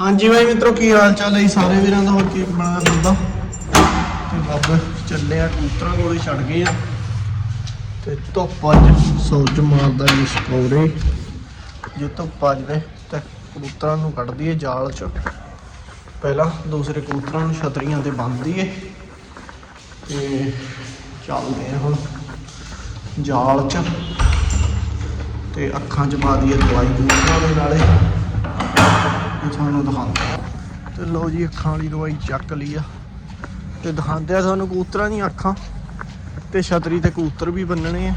ਹਾਂਜੀ ਬਾਈ ਮਿੱਤਰੋ, ਕੀ ਹਾਲ ਚਾਲ ਹੈ ਸਾਰੇ ਵੀਰਾਂ ਦਾ ਹੋਰ ਕੀ ਬਣਦਾ ਫਿਰਦਾ? ਤੇ ਬੱਬ, ਚੱਲੇ ਆ, ਕਬੂਤਰਾਂ ਕੋਲੇ ਛੱਡ ਗਏ ਆ। ਤੇ ਧੁੱਪ ਅੱਜ ਸੂਰਜ ਮਾਰਦਾ ਜੀ ਸਕੋਰੇ ਜੇ ਧੁੱਪ ਆ ਦੇ ਤਾਂ ਕਬੂਤਰਾਂ ਨੂੰ ਕੱਢ ਦਈਏ ਜਾਲ ਚ। ਪਹਿਲਾਂ ਦੂਸਰੇ ਕਬੂਤਰਾਂ ਨੂੰ ਛਤਰੀਆਂ ਤੇ ਬੰਨ੍ਹ ਦਈਏ ਤੇ ਚੱਲਦੇ ਆ ਹੁਣ ਜਾਲ ਚ। ਤੇ ਅੱਖਾਂ 'ਚ ਪਾ ਦਈਏ ਦਵਾਈ ਕਬੂਤਰਾਂ ਦੇ ਨਾਲੇ। ਇਹ ਤੁਹਾਨੂੰ ਦਿਖਾਉਂਦਾ ਤੇ ਲਓ ਜੀ, ਅੱਖਾਂ ਵਾਲੀ ਦਵਾਈ ਚੱਕ ਲਈ ਆ। ਤੇ ਦਿਖਾਉਂਦੇ ਆ ਤੁਹਾਨੂੰ ਕਬੂਤਰਾਂ ਦੀਆਂ ਅੱਖਾਂ। ਤੇ ਛਤਰੀ ਤੇ ਕਬੂਤਰ ਵੀ ਬੰਨਣੇ ਆ।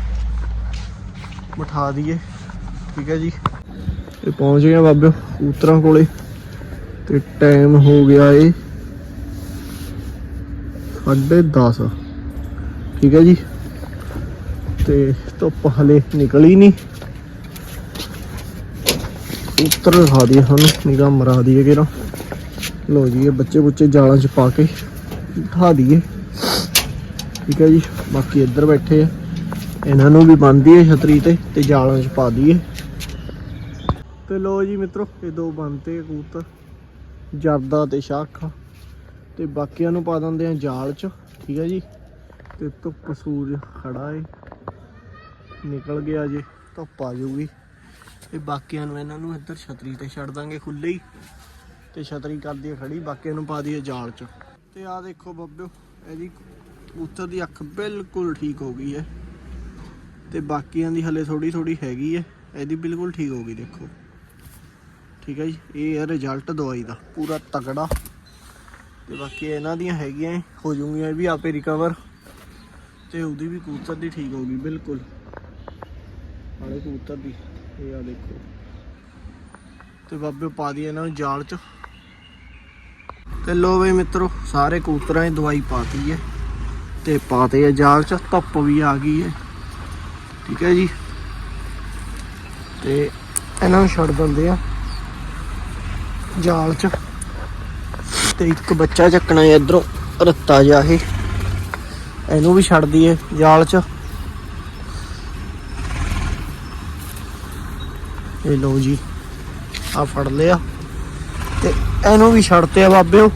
ਬਿਠਾ ਦਈਏ। ਠੀਕ ਹੈ ਜੀ। ਤੇ ਪਹੁੰਚ ਗਏ ਆ ਬਾਬਿਓ ਕਬੂਤਰਾਂ ਕੋਲੇ। ਤੇ ਟਾਈਮ ਹੋ ਗਿਆ ਏ 10:30 ਠੀਕ ਹੈ ਜੀ। ਤੇ ਧੁੱਪ ਹਲੇ ਨਿਕਲੀ ਨਹੀਂ ਉੱਤਰ ਦਿਖਾ ਦਈਏ ਸਾਨੂੰ, ਨਿਗਾਹ ਮਰਾ ਦਈਏ ਕਿਰਾ ਲੋ ਜੀ, ਇਹ ਬੱਚੇ ਬੁੱਚੇ ਜਾਲਾਂ 'ਚ ਪਾ ਕੇ ਉਠਾ ਦਈਏ। ਠੀਕ ਹੈ ਜੀ, ਬਾਕੀ ਇੱਧਰ ਬੈਠੇ ਆ। ਇਹਨਾਂ ਨੂੰ ਵੀ ਬੰਨ ਦਈਏ ਛਤਰੀ ਤੇ ਤੇ ਜਾਲਾਂ 'ਚ ਪਾ ਦਈਏ। ਤੇ ਲੋ ਜੀ ਮਿੱਤਰੋ, ਇਹ ਦੋ ਬੰਨਤੇ ਕਬੂਤਰ। ਜਰਦਾ ਤੇ ਸ਼ਾਖਾ। ਤੇ ਬਾਕੀਆਂ ਨੂੰ ਪਾ ਦਿੰਦੇ ਆ ਜਾਲ 'ਚ। ਠੀਕ ਹੈ ਜੀ, ਤੇ ਧੁੱਪ ਸੂਰਜ ਖੜਾ ਏ। ਨਿਕਲ ਗਿਆ ਜੇ, ਧੁੱਪ ਆ ਜੂਗੀ ਤੇ ਬਾਕੀਆਂ ਨੂੰ ਇਹਨਾਂ ਨੂੰ ਇੱਧਰ ਛਤਰੀ ਤੇ ਛੱਡ ਦਾਂਗੇ ਖੁੱਲੇ ਹੀ। ਤੇ ਛਤਰੀ ਕਰਦੀ ਹੈ ਖੜੀ, ਬਾਕੀਆਂ ਨੂੰ ਪਾ ਦਈਏ ਜਾਲ 'ਚ। ਤੇ ਆਹ ਦੇਖੋ ਬੱਬਿਓ, ਇਹਦੀ ਕਬੂਤਰ ਦੀ ਅੱਖ ਬਿਲਕੁਲ ਠੀਕ ਹੋ ਗਈ ਹੈ। ਤੇ ਬਾਕੀਆਂ ਦੀ ਹਲੇ ਥੋੜੀ ਥੋੜੀ ਹੈਗੀ ਹੈ। ਇਹਦੀ ਬਿਲਕੁਲ ਠੀਕ ਹੋ ਗਈ, ਦੇਖੋ। ਠੀਕ ਹੈ ਜੀ, ਇਹ ਹੈ ਰਿਜ਼ਲਟ ਦਵਾਈ ਦਾ, ਪੂਰਾ ਤਗੜਾ ਤੇ ਬਾਕੀ ਇਹਨਾਂ ਦੀਆਂ ਹੈਗੀਆਂ ਹੋ ਜੂਗੀਆਂ, ਇਹ ਵੀ ਆਪੇ ਰਿਕਵਰ ਤੇ ਉਹਦੀ ਵੀ ਕਬੂਤਰ ਦੀ ਠੀਕ ਹੋ ਗਈ, ਬਿਲਕੁਲ। ਹਾਲੇ ਕਬੂਤਰ ਦੀ। ਇਹ ਆ ਦੇਖੋ। ਤੇ ਬਾਬੇ ਪਾ ਦੀ ਇਹਨਾਂ ਨੂੰ ਜਾਲ ਚ। ਤੇ ਲੋ ਵੇ ਮਿੱਤਰੋ, ਸਾਰੇ ਕਬੂਤਰਾਂ ਦੀ ਦਵਾਈ ਪਾਤੀ ਹੈ। ਤੇ ਪਾਤੇ ਆ ਜਾਲ ਚ, ਧੁੱਪ ਵੀ ਆ ਗਈ ਹੈ। ਠੀਕ ਹੈ ਜੀ। ਤੇ ਇਹਨਾਂ ਨੂੰ ਛੱਡ ਦਿੰਦੇ ਆ ਜਾਲ ਚ। ਤੇ ਇੱਕ ਬੱਚਾ ਚੱਕਣਾ ਹੈ ਇਧਰੋਂ, ਰੱਤਾ ਜਿਹਾ ਇਹ। ਇਹਨੂੰ ਵੀ ਛੱਡ ਦਈਏ ਜਾਲ ਚ। ਇਹ ਲਓ ਜੀ ਆ ਫੜ ਲਿਆ। ਤੇ ਇਹਨੂੰ ਵੀ ਛੱਡਤੇ ਆ ਬਾਬਿਓ।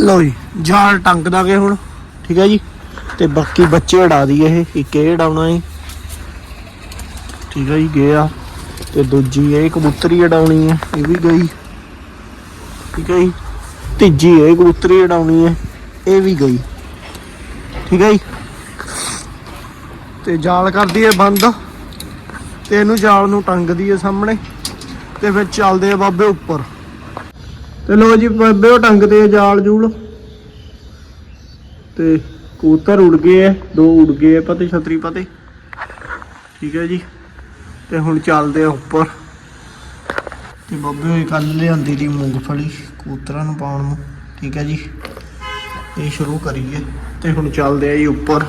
ਲਓ ਜੀ, ਜਾਲ ਟੰਗ ਦਾਂਗੇ ਹੁਣ, ਠੀਕ ਹੈ ਜੀ। ਤੇ ਬਾਕੀ ਬੱਚੇ ਉਡਾ ਦਈਏ ਇਹ ਇੱਕ ਇਹ ਉਡਾਉਣਾ ਹੈ ਠੀਕ ਹੈ ਜੀ, ਗਿਆ। ਤੇ ਦੂਜੀ ਇਹ ਕਬੂਤਰੀ ਉਡਾਉਣੀ ਹੈ, ਇਹ ਵੀ ਗਈ। ਠੀਕ ਹੈ ਜੀ। ਤੀਜੀ ਇਹ ਕਬੂਤਰੀ ਉਡਾਉਣੀ ਹੈ, ਇਹ ਵੀ ਗਈ। ਠੀਕ ਹੈ ਜੀ। ਤੇ ਜਾਲ ਕਰ ਦਈਏ ਬੰਦ। ਤੇ ਇਹਨੂੰ ਜਾਲ ਨੂੰ ਟੰਗਦੀ ਹੈ ਸਾਹਮਣੇ ਤੇ ਫਿਰ ਚੱਲਦੇ ਆ ਬਾਬੇ ਉੱਪਰ। ਤੇ ਲੋ ਜੀ ਬਾਬੇ ਉਹ ਟੰਗਦੇ ਆ ਜਾਲ ਜੂਲ। ਤੇ ਕੂਤਰ ਉੜ ਗਏ ਐ ਦੋ ਉੜ ਗਏ ਐ ਪਤੇ, ਛਤਰੀ ਪਤੇ। ਠੀਕ ਹੈ ਜੀ। ਤੇ ਹੁਣ ਚੱਲਦੇ ਆ ਉੱਪਰ। ਤੇ ਬਾਬੇ ਹੋਈ ਕੱਲ ਲਿਆਂਦੀ ਦੀ ਮੂੰਗਫਲੀ ਕੂਤਰਾਂ ਨੂੰ ਪਾਉਣ ਨੂੰ। ਠੀਕ ਹੈ ਜੀ। ਇਹ ਸ਼ੁਰੂ ਕਰੀਏ। ਤੇ ਹੁਣ ਚੱਲਦੇ ਆ ਜੀ ਉੱਪਰ।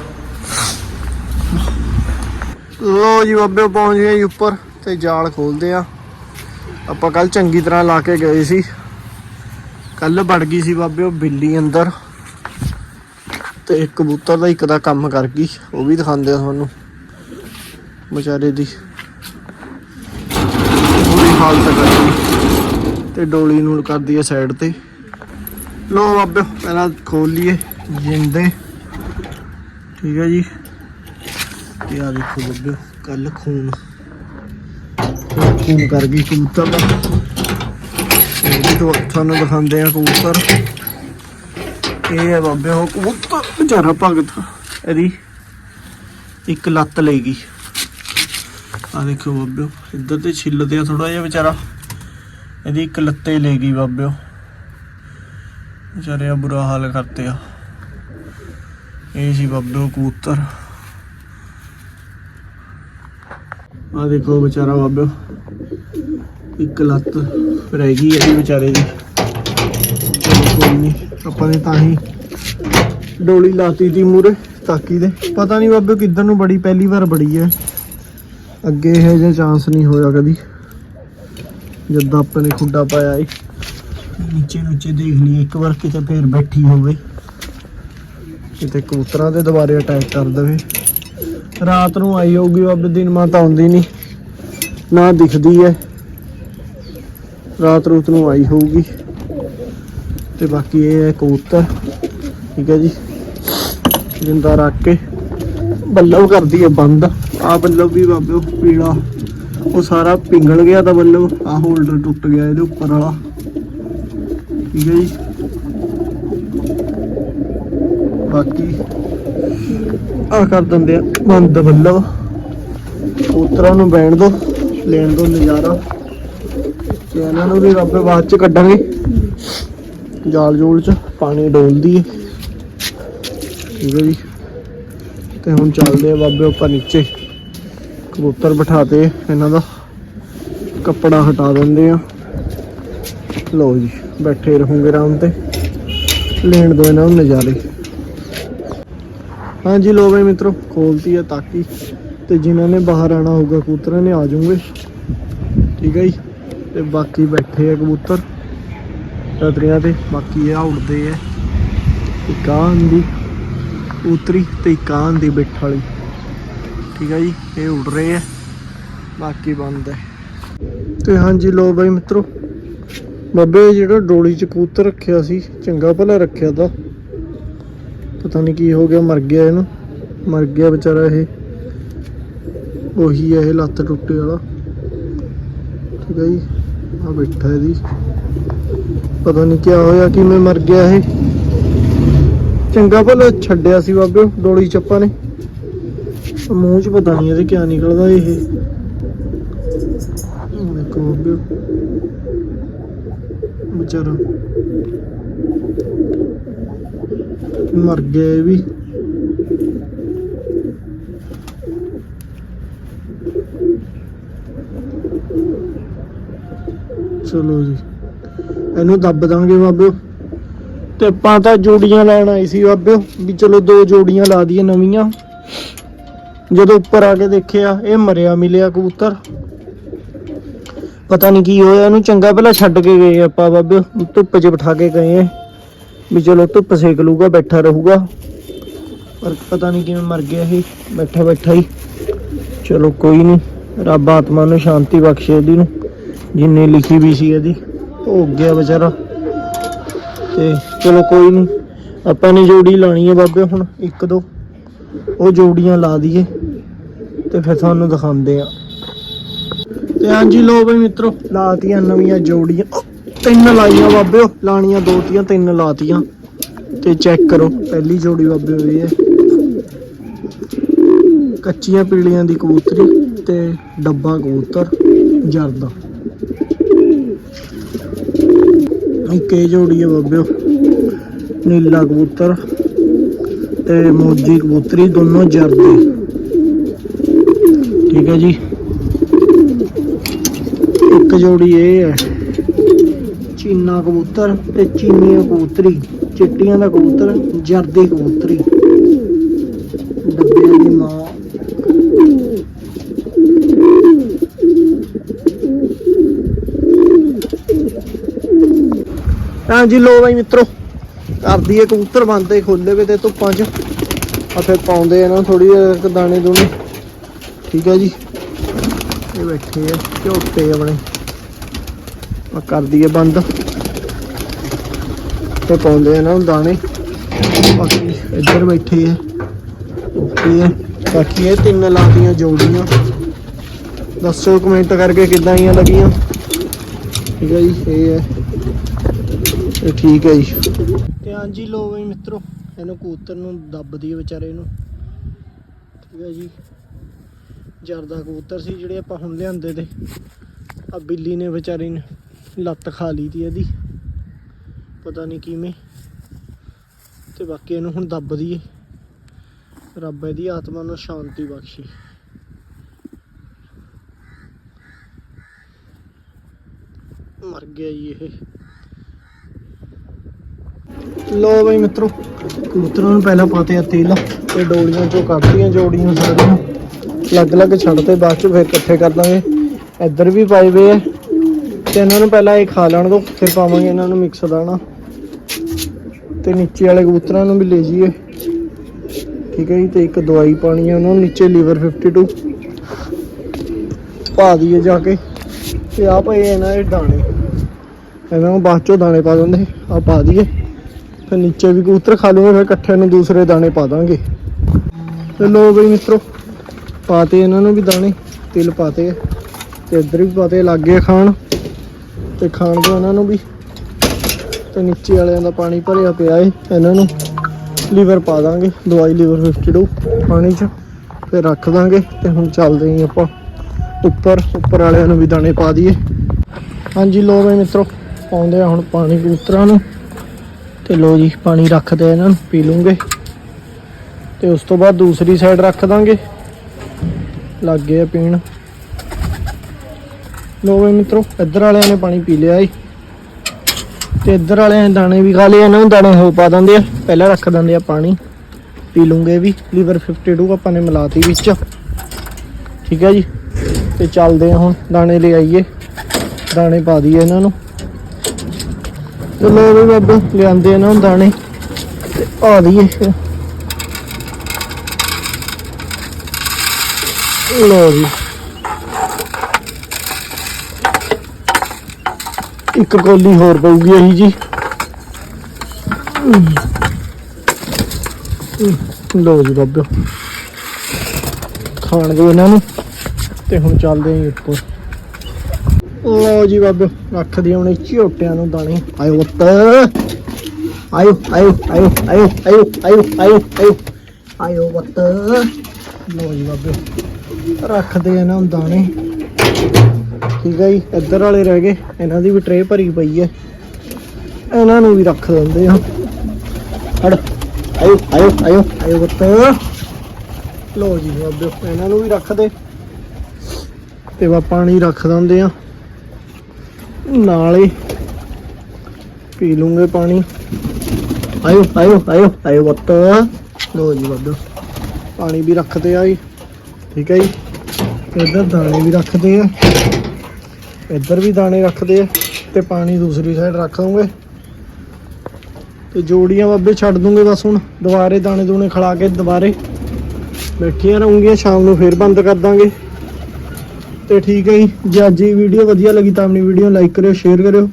ਲੋ ਜੀ ਬਾਬੇ ਪਹੁੰਚ ਗਏ ਜੀ ਉੱਪਰ ਤੇ ਜਾਲ ਖੋਲਦੇ ਆ। ਆਪਾਂ ਕੱਲ ਚੰਗੀ ਤਰ੍ਹਾਂ ਲਾ ਕੇ ਗਏ ਸੀ। ਕੱਲ ਵੜ ਗਈ ਸੀ ਬਾਬੇ ਉਹ ਬਿੱਲੀ ਅੰਦਰ। ਤੇ ਇੱਕ ਕਬੂਤਰ ਦਾ ਇੱਕ ਦਾ ਕੰਮ ਕਰ ਗਈ। ਉਹ ਵੀ ਦਿਖਾਉਂਦੇ ਆ ਤੁਹਾਨੂੰ। ਵਿਚਾਰੇ ਦੀ। ਪੂਰੀ ਹਾਲਤ ਕਰਦੀ ਗਈ। ਤੇ ਡੋਲੀ ਨੂੰ ਕਰਦੀ ਹੈ ਸਾਈਡ ਤੇ। ਲੋ ਬਾਬੇ, ਪਹਿਲਾਂ ਖੋਲ ਲਈਏ। ਜਿੰਦੇ। ਠੀਕ ਹੈ ਜੀ। ਤੇ ਆ ਦੇਖੋ ਬੱਬੇ ਕੱਲ ਖੂਨ। ਖੂਨ ਕਰ ਗਈ ਕਬੂਤਰ ਦਾ। ਇਹ ਤੋਂ ਤੁਹਾਨੂੰ ਦਿਖਾਉਂਦੇ ਆ ਕਬੂਤਰ। ਇਹ ਹੈ ਬਾਬੇ, ਉਹ ਕਬੂਤਰ ਵਿਚਾਰਾ ਭਗਤ ਇਹਦੀ ਇੱਕ ਲੱਤ ਲੈ ਗਈ। ਆ ਦੇਖੋ ਬਾਬਿਓ ਇੱਧਰ ਤੇ ਛਿੱਲਦੇ ਆ ਥੋੜਾ ਜਿਹਾ ਵਿਚਾਰਾ। ਇਹਦੀ ਇੱਕ ਲੱਤੇ ਲੈ ਗਈ ਬਾਬਿਓ ਵਿਚਾਰੇ ਆ ਬੁਰਾ ਹਾਲ ਕਰਤੇ ਆ। ਇਹ ਸੀ ਬਾਬਿਓ ਕਬੂਤਰ। ਆ ਦੇਖੋ ਵਿਚਾਰਾ ਬਾਬਿਓ ਇੱਕ ਲੱਤ ਰਹਿ ਗਈ ਇਹਦੀ ਵਿਚਾਰੇ ਦੀ। ਕੋਈ ਨਹੀਂ ਆਪਾਂ ਨੇ ਤਾਂ ਹੀ ਡੋਲੀ ਲਾਤੀ ਦੀ ਮੂਰੇ ਤਾਕੀ ਦੇ। ਪਤਾ ਨਹੀਂ ਬਾਬੇ ਕਿੱਧਰ ਨੂੰ ਬੜੀ, ਪਹਿਲੀ ਵਾਰ ਬੜੀ ਹੈ। ਅੱਗੇ ਇਹ ਜਿਹਾ ਚਾਂਸ ਨਹੀਂ ਹੋਇਆ ਕਦੀ। ਜਦ ਆਪਾਂ ਨੇ ਖੁੱਡਾ ਪਾਇਆ ਏ। ਨੀਚੇ ਨੀਚੇ ਦੇਖ ਲਈ ਇੱਕ ਵਾਰ ਕਿਤੇ ਫੇਰ ਬੈਠੀ ਹੋਵੇ। ਕਿਤੇ ਕਬੂਤਰਾਂ ਦੇ ਦੁਬਾਰੇ ਅਟੈਕ ਕਰ ਦੇਵੇ। ਰਾਤ ਨੂੰ ਆਈ ਹੋਊਗੀ ਬਾਬੇ ਦਿਨ ਮਾ ਤਾਂ ਆਉਂਦੀ ਨਹੀਂ। ਨਾ ਦਿਖਦੀ ਹੈ ਰਾਤ ਰੂਤ ਨੂੰ ਆਈ ਹੋਊਗੀ। ਤੇ ਬਾਕੀ ਇਹ ਹੈ ਕਬੂਤਰ। ਠੀਕ ਹੈ ਜੀ। ਜਿੰਦਾ ਰੱਖ ਕੇ ਬੱਲਬ ਕਰਦੀ ਹੈ ਬੰਦ। ਆ ਬੱਲਬ ਵੀ ਬਾਬੇ ਉਹ ਪੀਲਾ। ਉਹ ਸਾਰਾ ਪਿੰਗਲ ਗਿਆ ਤਾਂ ਬੱਲਬ। ਆ ਹੋਲਡਰ ਟੁੱਟ ਗਿਆ ਇਹਦੇ ਉੱਪਰ ਵਾਲਾ। ਠੀਕ ਹੈ ਜੀ। ਬਾਕੀ ਆ ਕਰ ਦਿੰਦੇ ਆ। ਬੰਦ ਬੱਲਬ ਕਬੂਤਰਾਂ ਨੂੰ ਬੈਣ ਦੋ, ਲੈਣ ਦੋ ਨਜ਼ਾਰਾ। ਤੇ ਇਹਨਾਂ ਨੂੰ ਵੀ ਰੱਬੇ ਬਾਅਦ ਚ ਕੱਢਾਂਗੇ। ਜਾਲ ਜੂਲ ਚ ਪਾਣੀ ਡੋਲਦੀ ਹੈ ਠੀਕ ਹੈ ਜੀ। ਤੇ ਹੁਣ ਚੱਲਦੇ ਆ ਬਾਬੇ ਉੱਪਰ ਨੀਚੇ। ਕਬੂਤਰ ਬਿਠਾਤੇ ਇਹਨਾਂ ਦਾ। ਕੱਪੜਾ ਹਟਾ ਦਿੰਦੇ ਆ। ਲਓ ਜੀ, ਬੈਠੇ ਰਹੋਗੇ ਆਰਾਮ ਤੇ। ਲੈਣ ਦੋ ਇਹਨਾਂ ਨੂੰ ਨਜ਼ਾਰੇ। ਹਾਂਜੀ ਲੋ ਬਈ ਮਿੱਤਰੋ, ਖੋਲਤੀ ਹੈ ਤਾਕੀ ਤੇ ਜਿਨ੍ਹਾਂ ਨੇ ਬਾਹਰ ਆਣਾ ਹੋਊਗਾ ਕਬੂਤਰਾਂ ਨੇ ਆ ਜਾਓਗੇ ਠੀਕ ਹੈ ਜੀ, ਤੇ ਬਾਕੀ ਬੈਠੇ ਆ ਕਬੂਤਰ। ਟਤਰੀਆਂ ਤੇ, ਬਾਕੀ ਇਹ ਉੱਡਦੇ ਆ। ਇੱਕ ਆਹ ਆਂਦੀ ਉਤਰੀ ਤੇ ਇੱਕ ਆਹ ਆਂਦੀ ਬਿੱਠ ਵਾਲੀ। ਠੀਕ ਹੈ ਜੀ, ਇਹ ਉੱਡ ਰਹੇ ਆ। ਬਾਕੀ ਬੰਦ ਹੈ ਤੇ ਹਾਂਜੀ ਲੋ ਬਾਈ ਮਿੱਤਰੋ, ਬਾਬੇ ਜਿਹੜਾ ਡੋਲੀ ਚ ਕਬੂਤਰ ਰੱਖਿਆ ਸੀ, ਚੰਗਾ ਭਲਾ ਰੱਖਿਆ ਤਾਂ। ਪਤਾ ਨਹੀਂ ਕੀ ਹੋ ਗਿਆ, ਮਰ ਗਿਆ ਇਹਨੂੰ ਮਰ ਗਿਆ ਵਿਚਾਰਾ ਇਹ। ਉਹੀ ਹੈ ਇਹ ਲੱਤ ਟੁੱਟੇ ਵਾਲਾ। ਠੀਕ ਹੈ ਜੀ। ਆ ਬੈਠਾ ਇਹਦੀ। ਪਤਾ ਨਹੀਂ ਕੀ ਹੋਇਆ, ਕਿਵੇਂ ਮਰ ਗਿਆ ਇਹ। ਚੰਗਾ ਭਲਾ ਛੱਡਿਆ ਸੀ ਬਾਬੇ, ਡੋਲੀ ਚੱਪਾ ਨੇ। ਮੂੰਹ 'ਚ ਪਤਾ ਨਹੀਂ ਇਹਦੇ ਕੀ ਨਿਕਲਦਾ ਇਹ। ਦੇਖੋ ਬਾਬੇ ਵਿਚਾਰਾ। ਮਰ ਗਿਆ ਇਹ ਵੀ। ਚਲੋ ਜੀ। ਇਹਨੂੰ ਦੱਬ ਦਾਂਗੇ ਬਾਬਿਓ। ਤੇ ਆਪਾਂ ਤਾਂ ਜੋੜੀਆਂ ਲੈਣ ਆਈ ਸੀ ਬਾਬਿਓ। ਵੀ ਚਲੋ ਦੋ ਜੋੜੀਆਂ ਲਾ ਦਈਏ ਨਵੀਆਂ। ਜਦੋਂ ਉੱਪਰ ਆ ਕੇ ਦੇਖਿਆ, ਇਹ ਮਰਿਆ ਮਿਲਿਆ ਕਬੂਤਰ। ਪਤਾ ਨਹੀਂ ਕੀ ਹੋਇਆ ਇਹਨੂੰ ਚੰਗਾ ਭਲਾ ਛੱਡ ਕੇ ਗਏ ਆਪਾਂ ਬਾਬੇ ਧੁੱਪ 'ਚ ਬਿਠਾ ਕੇ ਗਏ ਆ ਵੀ ਚਲੋ ਧੁੱਪ ਸੇਕ ਲੂਗਾ ਬੈਠਾ ਰਹੂਗਾ। ਪਰ ਪਤਾ ਨਹੀਂ ਕਿਵੇਂ ਮਰ ਗਿਆ ਇਹ, ਬੈਠਾ ਬੈਠਾ ਹੀ। ਚਲੋ ਕੋਈ ਨਹੀਂ ਰੱਬ ਆਤਮਾ ਨੂੰ ਸ਼ਾਂਤੀ ਬਖਸ਼ੇ ਇਹਦੀ ਨੂੰ, ਜਿੰਨੇ ਲਿਖੀ ਵੀ ਸੀ ਇਹਦੀ ਹੋ ਗਿਆ ਵਿਚਾਰਾ। ਤੇ ਚਲੋ ਕੋਈ ਨਹੀਂ ਆਪਾਂ ਨੇ ਜੋੜੀ ਲਾਣੀ ਹੈ ਬਾਬੇ ਹੁਣ, ਇੱਕ ਦੋ। ਉਹ ਜੋੜੀਆਂ ਲਾ ਦਈਏ, ਤੇ ਫਿਰ ਤੁਹਾਨੂੰ ਦਿਖਾਉਂਦੇ ਆ। ਤੇ ਹਾਂਜੀ ਲੋ ਬਈ ਮਿੱਤਰੋ, ਲਾਤੀਆਂ ਨਵੀਆਂ ਜੋੜੀਆਂ। ਤਿੰਨ ਲਾਈਆਂ ਬਾਬਿਓ ਲਾਣੀਆਂ ਦੋ ਤੀਆਂ, ਤਿੰਨ ਲਾਤੀਆਂ। ਤੇ ਚੈੱਕ ਕਰੋ, ਪਹਿਲੀ ਜੋੜੀ ਬਾਬੇ ਹੋਈ ਹੈ। ਕੱਚੀਆਂ ਪੀਲੀਆਂ ਦੀ ਕਬੂਤਰੀ ਤੇ ਡੱਬਾ ਕਬੂਤਰ, ਜਰਦਾ। ਇੱਕ ਇਹ ਜੋੜੀ ਹੈ ਬਾਬਿਓ ਨੀਲਾ ਕਬੂਤਰ ਤੇ ਮੋਜੀ ਕਬੂਤਰੀ, ਦੋਨੋਂ ਜਰਦੇ। ਠੀਕ ਹੈ ਜੀ। ਇੱਕ ਜੋੜੀ ਇਹ ਹੈ। ਚੀਨਾ ਕਬੂਤਰ ਤੇ ਚੀਨੀ ਕਬੂਤਰੀ, ਚਿੱਟੀਆਂ ਦਾ ਕਬੂਤਰ, ਜਰਦੀ ਕਬੂਤਰੀ। ਡੱਬਿਆਂ ਦੀ ਮਾਂ। ਹਾਂਜੀ ਲੋ ਬਾਈ ਮਿੱਤਰੋ ਕਰਦੀ ਏ ਕਬੂਤਰ ਬੰਦੇ ਖੋਲੇ ਵੇ ਤੇ ਧੁੱਪਾਂ 'ਚ। ਆ ਫਿਰ ਪਾਉਂਦੇ ਇਹਨਾਂ ਥੋੜੀ ਜਿਹੀ ਦਾਣੇ ਦੂਣੇ ਠੀਕ ਹੈ ਜੀ। ਬੈਠੇ ਆ, ਝੋਟੇ ਆਪਣੇ। ਆ ਕਰਦੀ ਏ ਬੰਦ। ਤੇ ਪਾਉਂਦੇ ਇਹਨਾਂ ਨੂੰ ਦਾਣੇ। ਬਾਕੀ ਇੱਧਰ ਬੈਠੇ ਆ। ਓਕੇ ਆ। ਬਾਕੀ ਇਹ ਤਿੰਨ ਲਾਤੀਆਂ ਜੋੜੀਆਂ। ਦੱਸੋ ਕਮੈਂਟ ਕਰਕੇ ਕਿੱਦਾਂ ਆਈਆਂ ਲੱਗੀਆਂ। ਠੀਕ ਹੈ ਜੀ, ਇਹ ਹੈ ਇਹ ਠੀਕ ਹੈ ਜੀ। ਤੇ ਹਾਂਜੀ ਲੋ ਬਈ ਮਿੱਤਰੋ, ਇਹਨੂੰ ਕਬੂਤਰ ਨੂੰ ਦੱਬਦੀ ਵਿਚਾਰੇ ਨੂੰ। ਠੀਕ ਹੈ ਜੀ। ਜਰਦਾ ਕਬੂਤਰ ਸੀ ਜਿਹੜੇ ਆਪਾਂ ਹੁਣ ਲਿਆਂਦੇ ਤੇ ਆ ਬਿੱਲੀ ਨੇ ਵਿਚਾਰੀ ਨੇ ਲੱਤ ਖਾ ਲਈ ਤੀ ਇਹਦੀ। ਪਤਾ ਨਹੀਂ ਕਿਵੇਂ। ਤੇ ਬਾਕੀ ਇਹਨੂੰ ਹੁਣ ਦੱਬ ਦਈਏ। ਰੱਬ ਇਹਦੀ ਆਤਮਾ ਨੂੰ ਸ਼ਾਂਤੀ ਬਖਸ਼ੇ। ਮਰ ਗਿਆ ਜੀ ਇਹ। ਲੋ ਬਈ ਮਿੱਤਰੋ, ਕਬੂਤਰਾਂ ਨੂੰ ਪਹਿਲਾਂ ਪਾਤੇ ਆ ਤੇਲ ਤੇ ਡੋਲੀਆਂ ਚੋਂ ਕੱਢਤੀਆਂ ਜੋੜੀਆਂ ਸਾਰੀਆਂ। ਅਲੱਗ-ਅਲੱਗ ਛੱਡਤੇ ਬਾਅਦ ਚ ਫਿਰ ਇਕੱਠੇ ਕਰ ਦਾਂਗੇ। ਇੱਧਰ ਵੀ ਪਾਏ ਵੇ ਆ। ਤੇ ਇਹਨਾਂ ਨੂੰ ਪਹਿਲਾਂ ਇਹ ਖਾ ਲੈਣ ਦੋ, ਫਿਰ ਪਾਵਾਂਗੇ ਇਹਨਾਂ ਨੂੰ ਮਿਕਸ ਦਾਣਾ। ਤੇ ਨੀਚੇ ਵਾਲੇ ਕਬੂਤਰਾਂ ਨੂੰ ਵੀ ਲੈ ਜਾਈਏ। ਠੀਕ ਹੈ ਜੀ, ਤੇ ਇੱਕ ਦਵਾਈ ਪਾਣੀ ਹੈ ਉਹਨਾਂ ਨੂੰ ਨੀਚੇ ਲੀਵਰ 52 ਪਾ ਦਈਏ ਜਾ ਕੇ। ਤੇ ਆ ਪਏ ਇਹਨਾਂ ਦੇ ਦਾਣੇ। ਇਹਨਾਂ ਨੂੰ ਬਾਅਦ ਚੋਂ ਦਾਣੇ ਪਾ ਦਿੰਦੇ ਆ ਪਾ ਦਈਏ। ਫਿਰ ਨੀਚੇ ਵੀ ਕਬੂਤਰ ਖਾ ਲੂਗੇ, ਫਿਰ ਇਕੱਠੇ ਨੂੰ ਦੂਸਰੇ ਦਾਣੇ ਪਾ ਦਾਂਗੇ। ਤੇ ਲੋ ਬਈ ਮਿੱਤਰੋ ਪਾਤੇ ਇਹਨਾਂ ਨੂੰ ਵੀ ਦਾਣੇ, ਤਿਲ ਪਾਤੇ ਆ, ਤੇ ਇੱਧਰ ਵੀ ਪਾਤੇ ਲੱਗੇ ਖਾਣ, ਤੇ ਖਾਣ ਦੇ ਇਹਨਾਂ ਨੂੰ ਵੀ, ਤੇ ਨੀਚੇ ਵਾਲਿਆਂ ਦਾ ਪਾਣੀ ਭਰਿਆ ਪਿਆ ਏ, ਇਹਨਾਂ ਨੂੰ ਲੀਵਰ ਪਾ ਦਾਂਗੇ, ਦਵਾਈ ਲੀਵਰ 52 ਪਾਣੀ 'ਚ ਫਿਰ ਰੱਖ ਦਾਂਗੇ, ਤੇ ਹੁਣ ਚੱਲਦੇ ਹਾਂ ਆਪਾਂ ਉੱਪਰ ਉੱਪਰ ਵਾਲਿਆਂ ਨੂੰ ਵੀ ਦਾਣੇ ਪਾ ਦਈਏ। ਹਾਂਜੀ ਲੋ ਬਈ ਮਿੱਤਰੋ, ਪਾਉਂਦੇ ਆ ਹੁਣ ਪਾਣੀ ਕਬੂਤਰਾਂ ਨੂੰ, ਤੇ ਲੋ ਜੀ, ਪਾਣੀ ਰੱਖਦੇ ਇਹਨਾਂ ਨੂੰ, ਪੀ ਲੂੰਗੇ, ਤੇ ਉਸ ਤੋਂ ਬਾਅਦ ਦੂਸਰੀ ਸਾਈਡ ਰੱਖ ਦਾਂਗੇ। ਲੱਗ ਗਏ ਆ ਪੀਣ। ਲੋ ਬਈ ਮਿੱਤਰੋ, ਇੱਧਰ ਵਾਲਿਆਂ ਨੇ ਪਾਣੀ ਪੀ ਲਿਆ ਏ ਤੇ ਇੱਧਰ ਵਾਲਿਆਂ ਨੇ ਦਾਣੇ ਵੀ ਖਾ ਲਏ, ਇਹਨਾਂ ਨੂੰ ਦਾਣੇ ਹੋ ਪਾ ਦਿੰਦੇ ਆ। ਪਹਿਲਾਂ ਰੱਖ ਦਿੰਦੇ ਆ ਪਾਣੀ। ਪੀ ਲੂੰਗੇ ਵੀ, ਲੀਵਰ 52 ਆਪਾਂ ਨੇ ਮਿਲਾਤੀ ਵਿੱਚ। ਠੀਕ ਹੈ ਜੀ। ਤੇ ਚੱਲਦੇ ਆ ਹੁਣ, ਦਾਣੇ ਲੈ ਆਈਏ। ਦਾਣੇ ਪਾ ਦਈਏ ਇਹਨਾਂ ਨੂੰ। ਤੇ ਲੋ ਵੀ ਬਾਬੇ, ਲਿਆਂਦੇ ਇਹਨਾਂ ਨੂੰ ਦਾਣੇ। ਤੇ ਆ ਦਈਏ। ਲੋ ਜੀ। ਇੱਕ ਕੋਲੀ ਹੋਰ ਪਊਗੀ ਇਹੀ ਜੀ। ਲੋ ਜੀ ਬਾਬੇ। ਖਾਣ ਦਿਓ ਇਹਨਾਂ ਨੂੰ ਤੇ ਹੁਣ ਚੱਲਦੇ ਆਂ ਉੱਪਰ। ਲੋ ਜੀ ਬਾਬੇ, ਰੱਖ ਦਿਓ ਹੁਣ ਝੋਟਿਆਂ ਨੂੰ ਦਾਣੇ। ਆਇਓ ਉੱਤ ਆਇਓ ਆਇਓ ਆਇਓ ਆਇਓ ਆਇਓ ਆਇਓ ਆਇਓ ਆਇਓ। ਆਇਓ ਉੱਤ ਲੋ ਜੀ ਬਾਬੇ। ਰੱਖਦੇ ਇਹਨਾਂ ਨੂੰ ਦਾਣੇ। ਠੀਕ ਹੈ ਜੀ, ਇੱਧਰ ਵਾਲੇ ਰਹਿ ਗਏ। ਇਹਨਾਂ ਦੀ ਵੀ ਟਰੇ ਭਰੀ ਪਈ ਹੈ ਇਹਨਾਂ ਨੂੰ ਵੀ ਰੱਖ ਦਿੰਦੇ ਆ। ਹੜ ਆਇਓ ਆਇਓ ਆਇਓ। ਆਇਓ ਬੱਤ ਲੋ ਜੀ, ਬਾਬੇ ਇਹਨਾਂ ਨੂੰ ਵੀ ਰੱਖਦੇ ਤੇ ਵਾ ਪਾਣੀ ਰੱਖ ਦਿੰਦੇ ਆ। ਨਾਲੇ ਪੀ ਲੂੰਗੇ ਪਾਣੀ। ਆਇਓ ਆਇਓ ਆਇਓ ਆਇਓ ਬੱਤ ਲੋ ਜੀ, ਬਾਬੇ ਪਾਣੀ ਵੀ ਰੱਖਦੇ ਆ ਜੀ। ਠੀਕ ਹੈ ਜੀ। ਇੱਧਰ ਦਾਣੇ ਵੀ ਰੱਖਦੇ ਆ। ਇੱਧਰ ਵੀ ਦਾਣੇ ਰੱਖਦੇ ਆ ਤੇ ਪਾਣੀ ਦੂਸਰੀ ਸਾਈਡ ਰੱਖ ਦੂੰਗੇ ਤੇ ਜੋੜੀਆਂ ਬਾਬੇ ਛੱਡ ਦੂੰਗੇ ਬਸ ਹੁਣ। ਦੁਬਾਰੇ ਦਾਣੇ ਦੂਣੇ ਖਿਲਾ ਕੇ ਦੁਬਾਰੇ ਬੈਠੀਆਂ ਰਹੂੰਗੀਆਂ, ਸ਼ਾਮ ਨੂੰ ਫੇਰ ਬੰਦ ਕਰ ਦਾਂਗੇ। ਤੇ ਠੀਕ ਹੈ ਜੀ, ਜੇ ਅੱਜ ਇਹ ਵੀਡੀਓ ਵਧੀਆ ਲੱਗੀ ਤਾਂ ਆਪਣੀ ਵੀਡੀਓ ਲਾਈਕ ਕਰਿਓ, ਸ਼ੇਅਰ ਕਰਿਓ।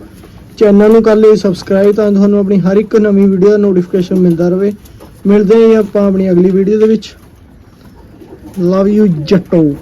ਚੈਨਲ ਨੂੰ ਕਰ ਲਿਓ ਸਬਸਕ੍ਰਾਈਬ ਤਾਂ ਤੁਹਾਨੂੰ ਆਪਣੀ ਹਰ ਇੱਕ ਨਵੀਂ ਵੀਡੀਓ ਦਾ ਨੋਟੀਫਿਕੇਸ਼ਨ ਮਿਲਦਾ ਰਹੇ। ਮਿਲਦੇ ਹਾਂ ਜੀ ਆਪਾਂ ਆਪਣੀ ਅਗਲੀ ਵੀਡੀਓ ਦੇ ਵਿੱਚ। Love you, Jato.